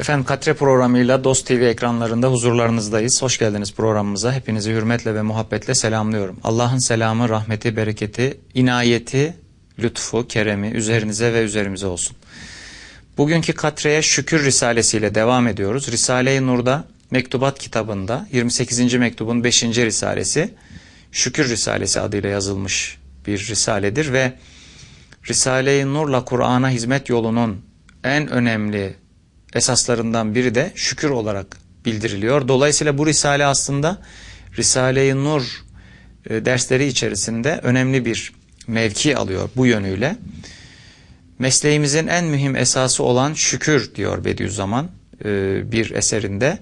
Efendim Katre programıyla Dost TV ekranlarında huzurlarınızdayız. Hoş geldiniz programımıza. Hepinizi hürmetle ve muhabbetle selamlıyorum. Allah'ın selamı, rahmeti, bereketi, inayeti, lütfu, keremi üzerinize ve üzerimize olsun. Bugünkü Katre'ye Şükür Risalesiyle devam ediyoruz. Risale-i Nur'da Mektubat kitabında 28. mektubun 5. risalesi Şükür Risalesi adıyla yazılmış bir risaledir ve Risale-i Nur'la Kur'an'a hizmet yolunun en önemli esaslarından biri de şükür olarak bildiriliyor. Dolayısıyla bu risale aslında Risale-i Nur e, dersleri içerisinde önemli bir mevki alıyor bu yönüyle. Mesleğimizin en mühim esası olan şükür diyor Bediüzzaman e, bir eserinde.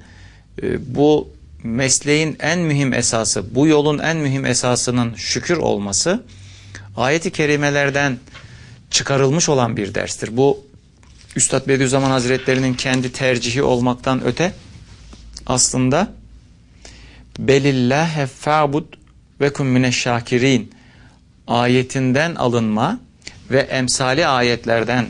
E, bu mesleğin en mühim esası, bu yolun en mühim esasının şükür olması ayeti kerimelerden çıkarılmış olan bir derstir. Bu Üstad Bediüzzaman Hazretleri'nin kendi tercihi olmaktan öte aslında belillâhe fa'bud ve kum mineşşâkirîn ayetinden alınma ve emsali ayetlerden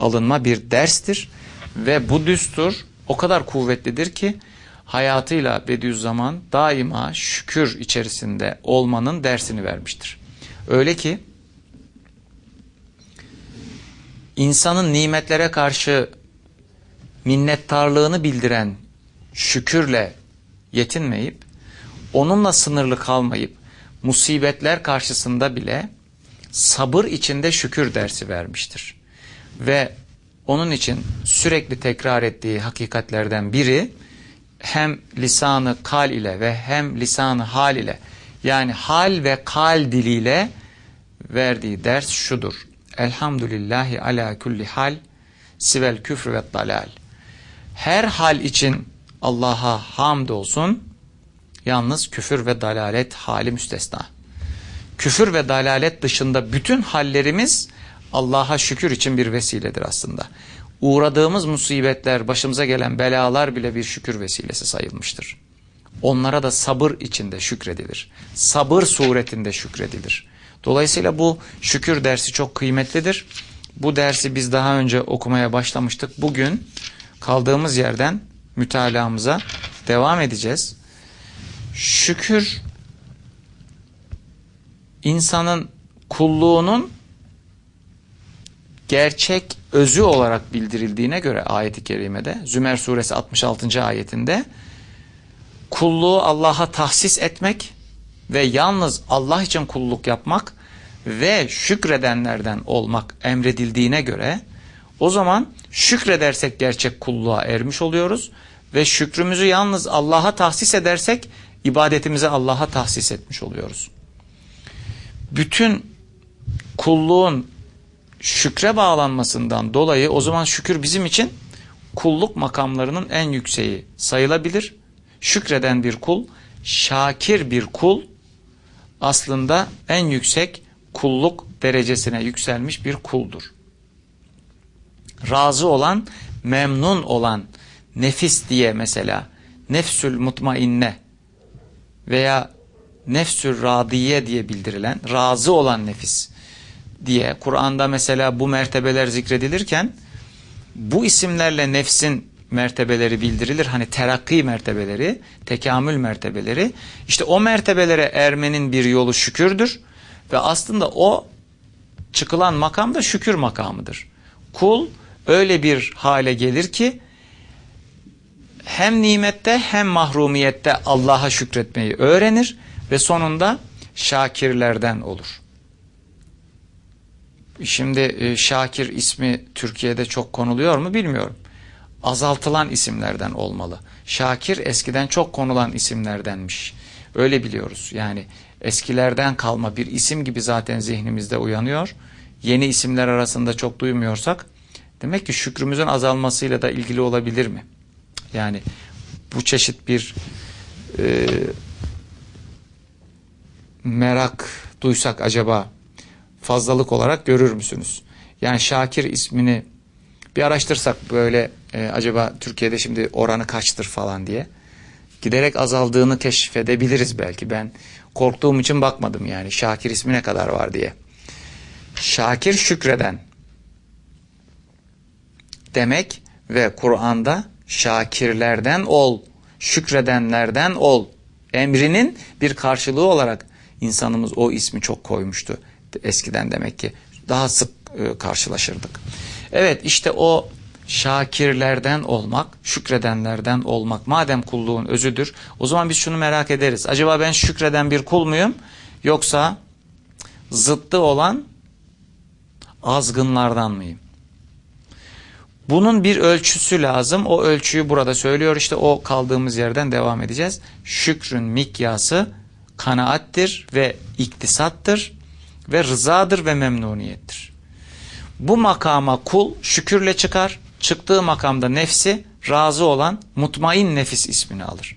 alınma bir derstir ve bu düstur o kadar kuvvetlidir ki hayatıyla Bediüzzaman daima şükür içerisinde olmanın dersini vermiştir. Öyle ki insanın nimetlere karşı minnettarlığını bildiren şükürle yetinmeyip, onunla sınırlı kalmayıp, musibetler karşısında bile sabır içinde şükür dersi vermiştir. Ve onun için sürekli tekrar ettiği hakikatlerden biri hem lisanı kal ile ve hem lisanı hal ile yani hal ve kal diliyle verdiği ders şudur. Elhamdülillahi ala kulli hal sivel küfr ve dalal. Her hal için Allah'a hamd olsun. Yalnız küfür ve dalalet hali müstesna. Küfür ve dalalet dışında bütün hallerimiz Allah'a şükür için bir vesiledir aslında. Uğradığımız musibetler, başımıza gelen belalar bile bir şükür vesilesi sayılmıştır. Onlara da sabır içinde şükredilir. Sabır suretinde şükredilir. Dolayısıyla bu şükür dersi çok kıymetlidir. Bu dersi biz daha önce okumaya başlamıştık. Bugün kaldığımız yerden mütalaamıza devam edeceğiz. Şükür insanın kulluğunun gerçek özü olarak bildirildiğine göre ayeti kerimede Zümer suresi 66. ayetinde kulluğu Allah'a tahsis etmek ve yalnız Allah için kulluk yapmak ve şükredenlerden olmak emredildiğine göre o zaman şükredersek gerçek kulluğa ermiş oluyoruz ve şükrümüzü yalnız Allah'a tahsis edersek ibadetimizi Allah'a tahsis etmiş oluyoruz. Bütün kulluğun şükre bağlanmasından dolayı o zaman şükür bizim için kulluk makamlarının en yükseği sayılabilir. Şükreden bir kul, şakir bir kul aslında en yüksek kulluk derecesine yükselmiş bir kuldur. Razı olan, memnun olan nefis diye mesela nefsül mutmainne veya nefsül radiye diye bildirilen razı olan nefis diye Kur'an'da mesela bu mertebeler zikredilirken bu isimlerle nefsin mertebeleri bildirilir. Hani terakki mertebeleri, tekamül mertebeleri. İşte o mertebelere ermenin bir yolu şükürdür. Ve aslında o çıkılan makam da şükür makamıdır. Kul öyle bir hale gelir ki hem nimette hem mahrumiyette Allah'a şükretmeyi öğrenir ve sonunda şakirlerden olur. Şimdi e, Şakir ismi Türkiye'de çok konuluyor mu bilmiyorum. Azaltılan isimlerden olmalı. Şakir eskiden çok konulan isimlerdenmiş. Öyle biliyoruz. Yani eskilerden kalma bir isim gibi zaten zihnimizde uyanıyor. Yeni isimler arasında çok duymuyorsak demek ki şükrümüzün azalmasıyla da ilgili olabilir mi? Yani bu çeşit bir e, merak duysak acaba fazlalık olarak görür müsünüz? Yani Şakir ismini bir araştırsak böyle e, acaba Türkiye'de şimdi oranı kaçtır falan diye giderek azaldığını keşfedebiliriz belki. Ben korktuğum için bakmadım yani Şakir ismi ne kadar var diye. Şakir şükreden demek ve Kur'an'da şakirlerden ol, şükredenlerden ol emrinin bir karşılığı olarak insanımız o ismi çok koymuştu. Eskiden demek ki daha sık e, karşılaşırdık. Evet işte o şakirlerden olmak, şükredenlerden olmak madem kulluğun özüdür o zaman biz şunu merak ederiz. Acaba ben şükreden bir kul muyum yoksa zıttı olan azgınlardan mıyım? Bunun bir ölçüsü lazım. O ölçüyü burada söylüyor. İşte o kaldığımız yerden devam edeceğiz. Şükrün mikyası kanaattir ve iktisattır ve rızadır ve memnuniyettir. Bu makama kul şükürle çıkar. Çıktığı makamda nefsi razı olan mutmain nefis ismini alır.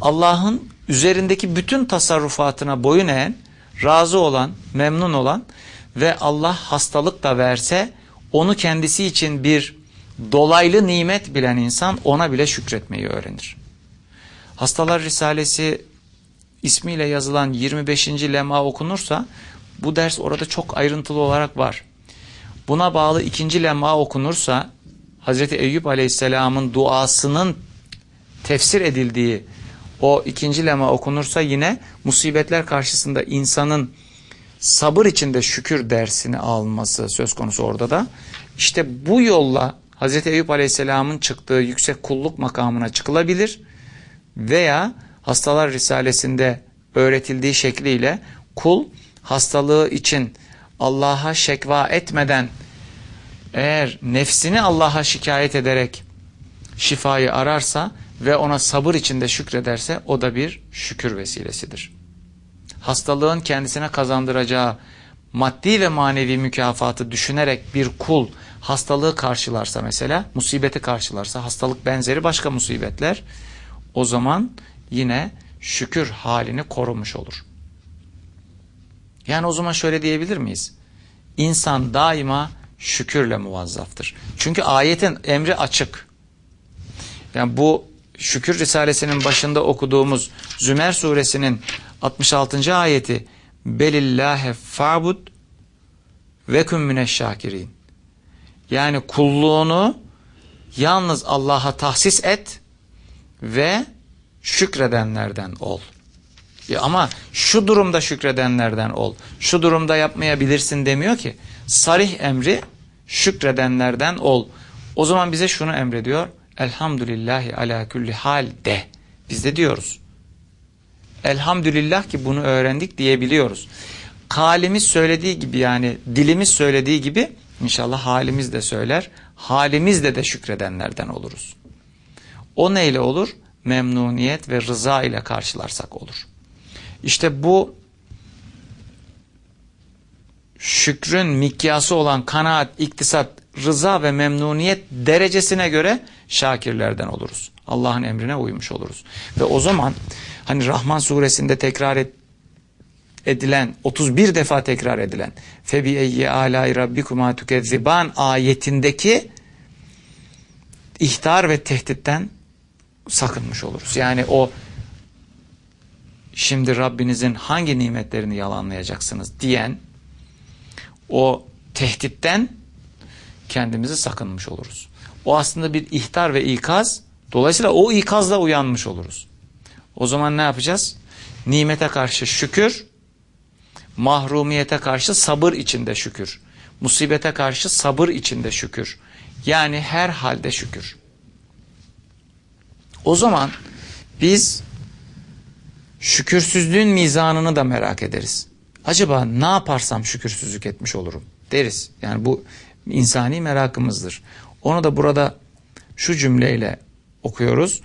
Allah'ın üzerindeki bütün tasarrufatına boyun eğen, razı olan, memnun olan ve Allah hastalık da verse onu kendisi için bir dolaylı nimet bilen insan ona bile şükretmeyi öğrenir. Hastalar Risalesi ismiyle yazılan 25. lema okunursa bu ders orada çok ayrıntılı olarak var. Buna bağlı ikinci lema okunursa Hazreti Eyüp Aleyhisselam'ın duasının tefsir edildiği o ikinci lema okunursa yine musibetler karşısında insanın sabır içinde şükür dersini alması söz konusu orada da. İşte bu yolla Hazreti Eyüp Aleyhisselam'ın çıktığı yüksek kulluk makamına çıkılabilir veya Hastalar Risalesi'nde öğretildiği şekliyle kul hastalığı için Allah'a şekva etmeden eğer nefsini Allah'a şikayet ederek şifayı ararsa ve ona sabır içinde şükrederse o da bir şükür vesilesidir. Hastalığın kendisine kazandıracağı maddi ve manevi mükafatı düşünerek bir kul hastalığı karşılarsa mesela, musibeti karşılarsa, hastalık benzeri başka musibetler, o zaman yine şükür halini korumuş olur. Yani o zaman şöyle diyebilir miyiz? İnsan daima şükürle muvazzaftır. Çünkü ayetin emri açık. Yani bu şükür risalesinin başında okuduğumuz Zümer suresinin 66. ayeti Belillâhe fa'bud ve küm mineşşakirin. Yani kulluğunu yalnız Allah'a tahsis et ve şükredenlerden ol. Ama şu durumda şükredenlerden ol. Şu durumda yapmayabilirsin demiyor ki. Sarih emri şükredenlerden ol. O zaman bize şunu emrediyor. Elhamdülillahi ala kulli hal de. Biz de diyoruz. Elhamdülillah ki bunu öğrendik diyebiliyoruz. Kalimiz söylediği gibi yani dilimiz söylediği gibi inşallah halimiz de söyler. Halimizde de şükredenlerden oluruz. O neyle olur? Memnuniyet ve rıza ile karşılarsak olur. İşte bu şükrün mikyası olan kanaat, iktisat, rıza ve memnuniyet derecesine göre şakirlerden oluruz. Allah'ın emrine uymuş oluruz. Ve o zaman hani Rahman suresinde tekrar et, edilen 31 defa tekrar edilen febi eyyi alay rabbikuma tukezziban ayetindeki ihtar ve tehditten sakınmış oluruz. Yani o şimdi Rabbinizin hangi nimetlerini yalanlayacaksınız diyen o tehditten kendimizi sakınmış oluruz. O aslında bir ihtar ve ikaz. Dolayısıyla o ikazla uyanmış oluruz. O zaman ne yapacağız? Nimete karşı şükür, mahrumiyete karşı sabır içinde şükür. Musibete karşı sabır içinde şükür. Yani her halde şükür. O zaman biz şükürsüzlüğün mizanını da merak ederiz. Acaba ne yaparsam şükürsüzlük etmiş olurum deriz. Yani bu insani merakımızdır. Onu da burada şu cümleyle okuyoruz.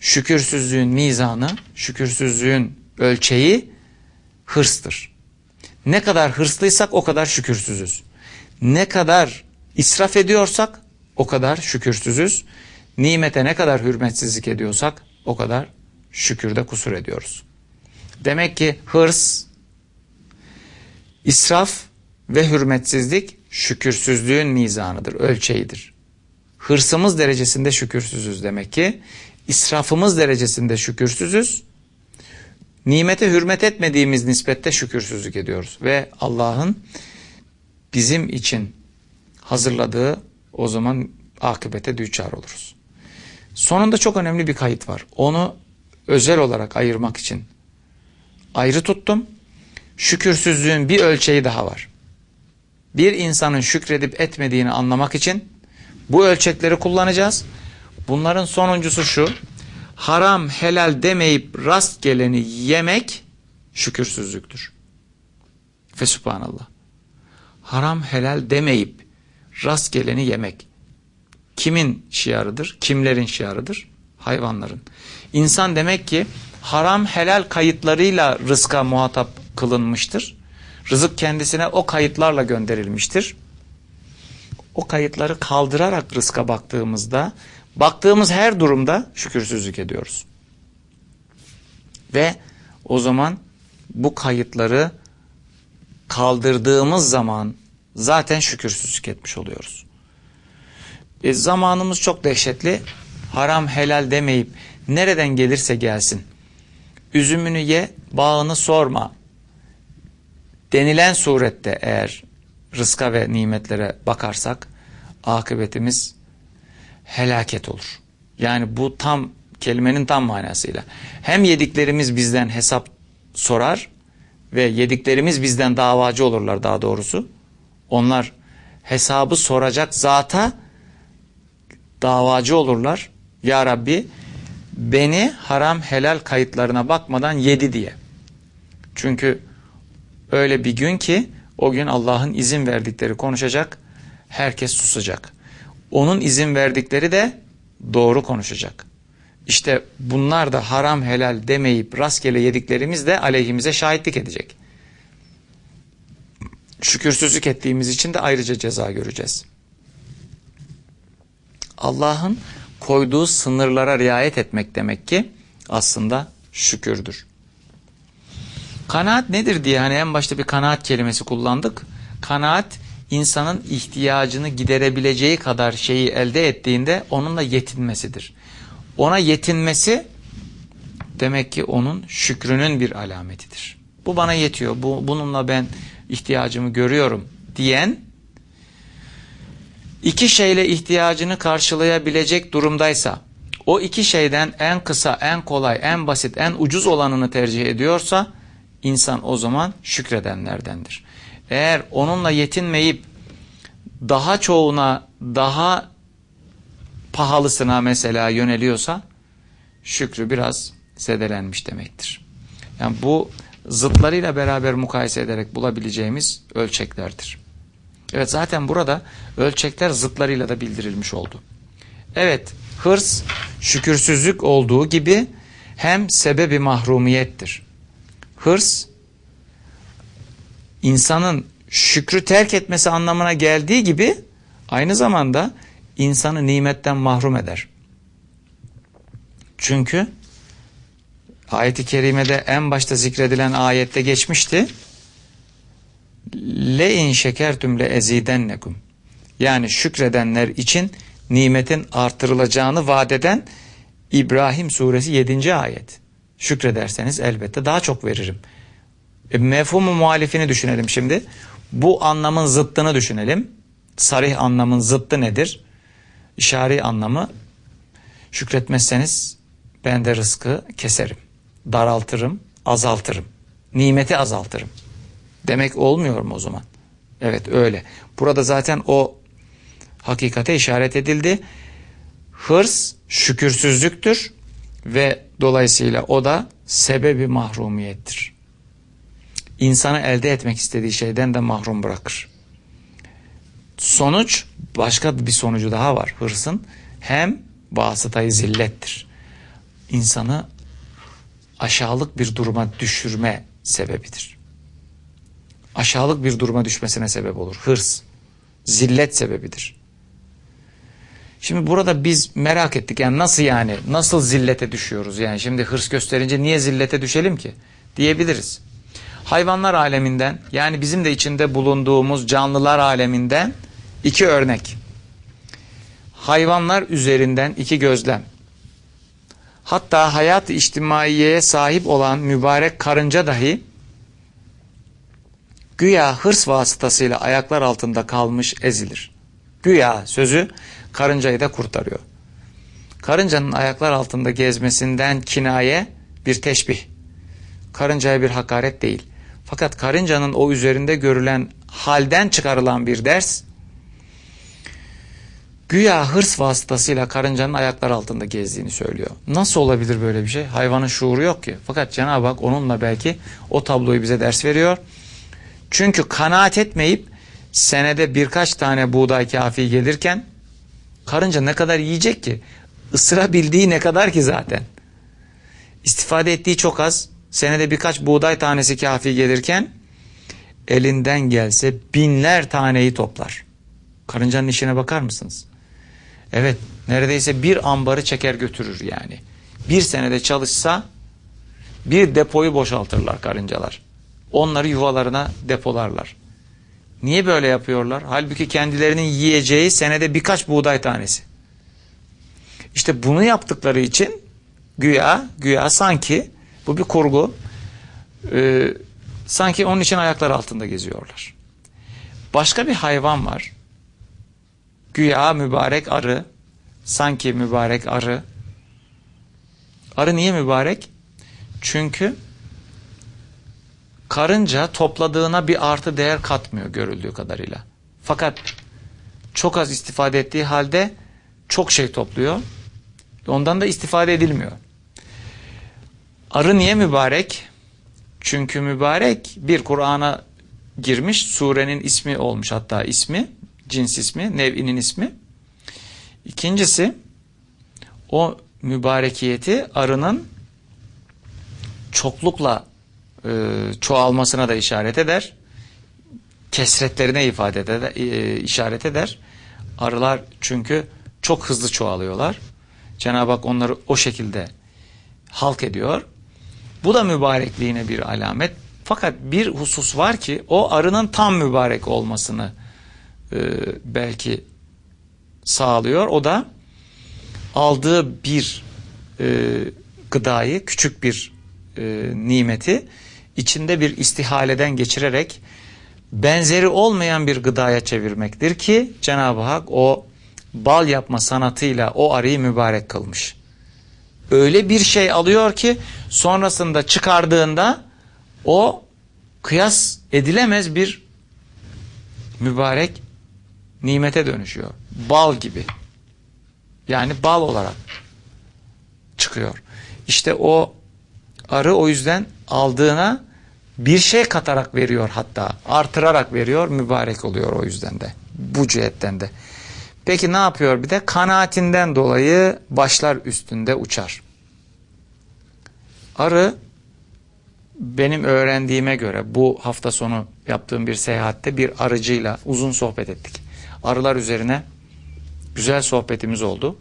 Şükürsüzlüğün mizanı, şükürsüzlüğün ölçeği hırstır. Ne kadar hırslıysak o kadar şükürsüzüz. Ne kadar israf ediyorsak o kadar şükürsüzüz. Nimete ne kadar hürmetsizlik ediyorsak o kadar şükürde kusur ediyoruz. Demek ki hırs, israf ve hürmetsizlik şükürsüzlüğün mizanıdır, ölçeğidir. Hırsımız derecesinde şükürsüzüz demek ki. İsrafımız derecesinde şükürsüzüz. Nimete hürmet etmediğimiz nispette şükürsüzlük ediyoruz. Ve Allah'ın bizim için hazırladığı o zaman akıbete düçar oluruz. Sonunda çok önemli bir kayıt var. Onu özel olarak ayırmak için ayrı tuttum. Şükürsüzlüğün bir ölçeği daha var. Bir insanın şükredip etmediğini anlamak için bu ölçekleri kullanacağız. Bunların sonuncusu şu. Haram helal demeyip rast geleni yemek şükürsüzlüktür. Ve subhanallah. Haram helal demeyip rast geleni yemek. Kimin şiarıdır? Kimlerin şiarıdır? Hayvanların. İnsan demek ki haram helal kayıtlarıyla rızka muhatap kılınmıştır. Rızık kendisine o kayıtlarla gönderilmiştir. O kayıtları kaldırarak rızka baktığımızda, baktığımız her durumda şükürsüzlük ediyoruz. Ve o zaman bu kayıtları kaldırdığımız zaman zaten şükürsüzlük etmiş oluyoruz. E, zamanımız çok dehşetli. Haram helal demeyip nereden gelirse gelsin. Üzümünü ye, bağını sorma. Denilen surette eğer rızka ve nimetlere bakarsak akıbetimiz helaket olur. Yani bu tam kelimenin tam manasıyla. Hem yediklerimiz bizden hesap sorar ve yediklerimiz bizden davacı olurlar daha doğrusu. Onlar hesabı soracak zata davacı olurlar. Ya Rabbi beni haram helal kayıtlarına bakmadan yedi diye. Çünkü öyle bir gün ki o gün Allah'ın izin verdikleri konuşacak, herkes susacak. Onun izin verdikleri de doğru konuşacak. İşte bunlar da haram helal demeyip rastgele yediklerimiz de aleyhimize şahitlik edecek. Şükürsüzlük ettiğimiz için de ayrıca ceza göreceğiz. Allah'ın koyduğu sınırlara riayet etmek demek ki aslında şükürdür. Kanaat nedir diye hani en başta bir kanaat kelimesi kullandık. Kanaat insanın ihtiyacını giderebileceği kadar şeyi elde ettiğinde onunla yetinmesidir. Ona yetinmesi demek ki onun şükrünün bir alametidir. Bu bana yetiyor. Bu, bununla ben ihtiyacımı görüyorum diyen iki şeyle ihtiyacını karşılayabilecek durumdaysa o iki şeyden en kısa, en kolay, en basit, en ucuz olanını tercih ediyorsa insan o zaman şükredenlerdendir. Eğer onunla yetinmeyip daha çoğuna, daha pahalısına mesela yöneliyorsa şükrü biraz zedelenmiş demektir. Yani bu zıtlarıyla beraber mukayese ederek bulabileceğimiz ölçeklerdir. Evet zaten burada ölçekler zıtlarıyla da bildirilmiş oldu. Evet hırs şükürsüzlük olduğu gibi hem sebebi mahrumiyettir. Hırs insanın şükrü terk etmesi anlamına geldiği gibi aynı zamanda insanı nimetten mahrum eder. Çünkü ayeti kerimede en başta zikredilen ayette geçmişti. Le in şekertum le ezidennekum. Yani şükredenler için nimetin artırılacağını vaat eden İbrahim suresi 7. ayet. Şükrederseniz elbette daha çok veririm. E, mefhumu muhalifini düşünelim şimdi. Bu anlamın zıttını düşünelim. Sarih anlamın zıttı nedir? İşari anlamı şükretmezseniz ben de rızkı keserim, daraltırım, azaltırım, nimeti azaltırım. Demek olmuyor mu o zaman? Evet öyle. Burada zaten o hakikate işaret edildi. Hırs şükürsüzlüktür ve dolayısıyla o da sebebi mahrumiyettir. İnsanı elde etmek istediği şeyden de mahrum bırakır. Sonuç başka bir sonucu daha var hırsın. Hem vasıtayı zillettir. İnsanı aşağılık bir duruma düşürme sebebidir. Aşağılık bir duruma düşmesine sebep olur. Hırs, zillet sebebidir. Şimdi burada biz merak ettik yani nasıl yani nasıl zillete düşüyoruz yani şimdi hırs gösterince niye zillete düşelim ki diyebiliriz. Hayvanlar aleminden yani bizim de içinde bulunduğumuz canlılar aleminden iki örnek. Hayvanlar üzerinden iki gözlem. Hatta hayat içtimaiyeye sahip olan mübarek karınca dahi güya hırs vasıtasıyla ayaklar altında kalmış ezilir. Güya sözü karıncayı da kurtarıyor. Karıncanın ayaklar altında gezmesinden kinaye bir teşbih. Karıncaya bir hakaret değil. Fakat karıncanın o üzerinde görülen halden çıkarılan bir ders güya hırs vasıtasıyla karıncanın ayaklar altında gezdiğini söylüyor. Nasıl olabilir böyle bir şey? Hayvanın şuuru yok ki. Fakat Cenab-ı Hak onunla belki o tabloyu bize ders veriyor. Çünkü kanaat etmeyip senede birkaç tane buğday kafi gelirken karınca ne kadar yiyecek ki? Isırabildiği ne kadar ki zaten. İstifade ettiği çok az. Senede birkaç buğday tanesi kafi gelirken elinden gelse binler taneyi toplar. Karıncanın işine bakar mısınız? Evet neredeyse bir ambarı çeker götürür yani. Bir senede çalışsa bir depoyu boşaltırlar karıncalar. Onları yuvalarına depolarlar. Niye böyle yapıyorlar? Halbuki kendilerinin yiyeceği senede birkaç buğday tanesi. İşte bunu yaptıkları için güya, güya sanki bu bir kurgu. E, sanki onun için ayaklar altında geziyorlar. Başka bir hayvan var. Güya mübarek arı. Sanki mübarek arı. Arı niye mübarek? Çünkü karınca topladığına bir artı değer katmıyor görüldüğü kadarıyla. Fakat çok az istifade ettiği halde çok şey topluyor. Ondan da istifade edilmiyor. Arı niye mübarek? Çünkü mübarek bir Kur'an'a girmiş, surenin ismi olmuş hatta ismi, cins ismi, nev'inin ismi. İkincisi o mübarekiyeti arının çoklukla e, çoğalmasına da işaret eder. Kesretlerine ifade eder, e, işaret eder. Arılar çünkü çok hızlı çoğalıyorlar. Cenab-ı Hak onları o şekilde halk ediyor. Bu da mübarekliğine bir alamet. Fakat bir husus var ki o arının tam mübarek olmasını e, belki sağlıyor. O da aldığı bir e, gıdayı, küçük bir nimeti içinde bir istihaleden geçirerek benzeri olmayan bir gıdaya çevirmektir ki Cenab-ı Hak o bal yapma sanatıyla o arıyı mübarek kılmış. Öyle bir şey alıyor ki sonrasında çıkardığında o kıyas edilemez bir mübarek nimete dönüşüyor. Bal gibi. Yani bal olarak çıkıyor. İşte o arı o yüzden aldığına bir şey katarak veriyor hatta. Artırarak veriyor. Mübarek oluyor o yüzden de. Bu cihetten de. Peki ne yapıyor bir de? Kanaatinden dolayı başlar üstünde uçar. Arı benim öğrendiğime göre bu hafta sonu yaptığım bir seyahatte bir arıcıyla uzun sohbet ettik. Arılar üzerine güzel sohbetimiz oldu.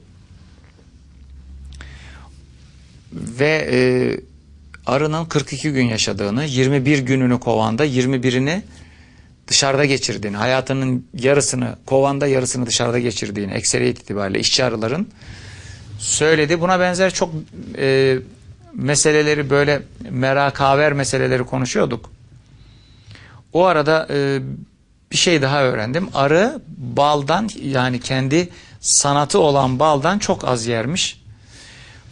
Ve e, arının 42 gün yaşadığını, 21 gününü kovanda, 21'ini dışarıda geçirdiğini, hayatının yarısını kovanda yarısını dışarıda geçirdiğini, ekseriyet itibariyle işçi arıların söyledi. Buna benzer çok e, meseleleri böyle merakaver meseleleri konuşuyorduk. O arada e, bir şey daha öğrendim. Arı baldan yani kendi sanatı olan baldan çok az yermiş.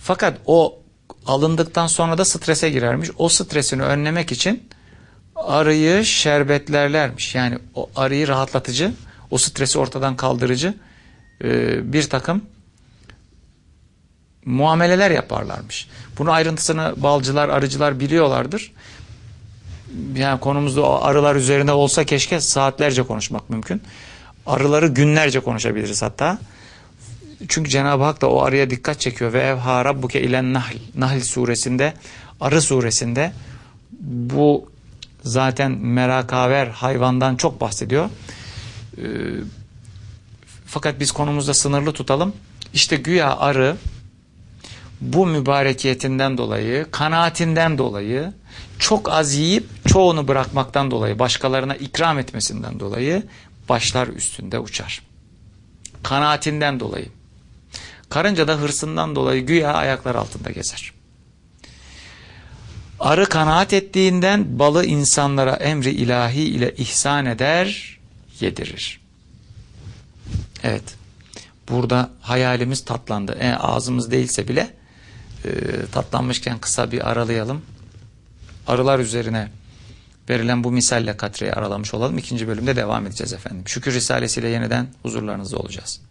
Fakat o alındıktan sonra da strese girermiş. O stresini önlemek için arıyı şerbetlerlermiş. Yani o arıyı rahatlatıcı, o stresi ortadan kaldırıcı e, bir takım muameleler yaparlarmış. Bunu ayrıntısını balcılar, arıcılar biliyorlardır. Yani konumuzda arılar üzerinde olsa keşke saatlerce konuşmak mümkün. Arıları günlerce konuşabiliriz hatta. Çünkü Cenab-ı Hak da o arıya dikkat çekiyor ve evha rabbuke ilen nahl. Nahl suresinde, arı suresinde bu zaten merakaver hayvandan çok bahsediyor. Ee, fakat biz konumuzda sınırlı tutalım. İşte güya arı bu mübarekiyetinden dolayı, kanaatinden dolayı, çok az yiyip çoğunu bırakmaktan dolayı, başkalarına ikram etmesinden dolayı başlar üstünde uçar. Kanaatinden dolayı. Karınca da hırsından dolayı güya ayaklar altında gezer. Arı kanaat ettiğinden balı insanlara emri ilahi ile ihsan eder, yedirir. Evet. burada hayalimiz tatlandı. E, ağzımız değilse bile e, tatlanmışken kısa bir aralayalım. Arılar üzerine verilen bu misalle katreyi aralamış olalım. İkinci bölümde devam edeceğiz efendim. Şükür Risalesi ile yeniden huzurlarınızda olacağız.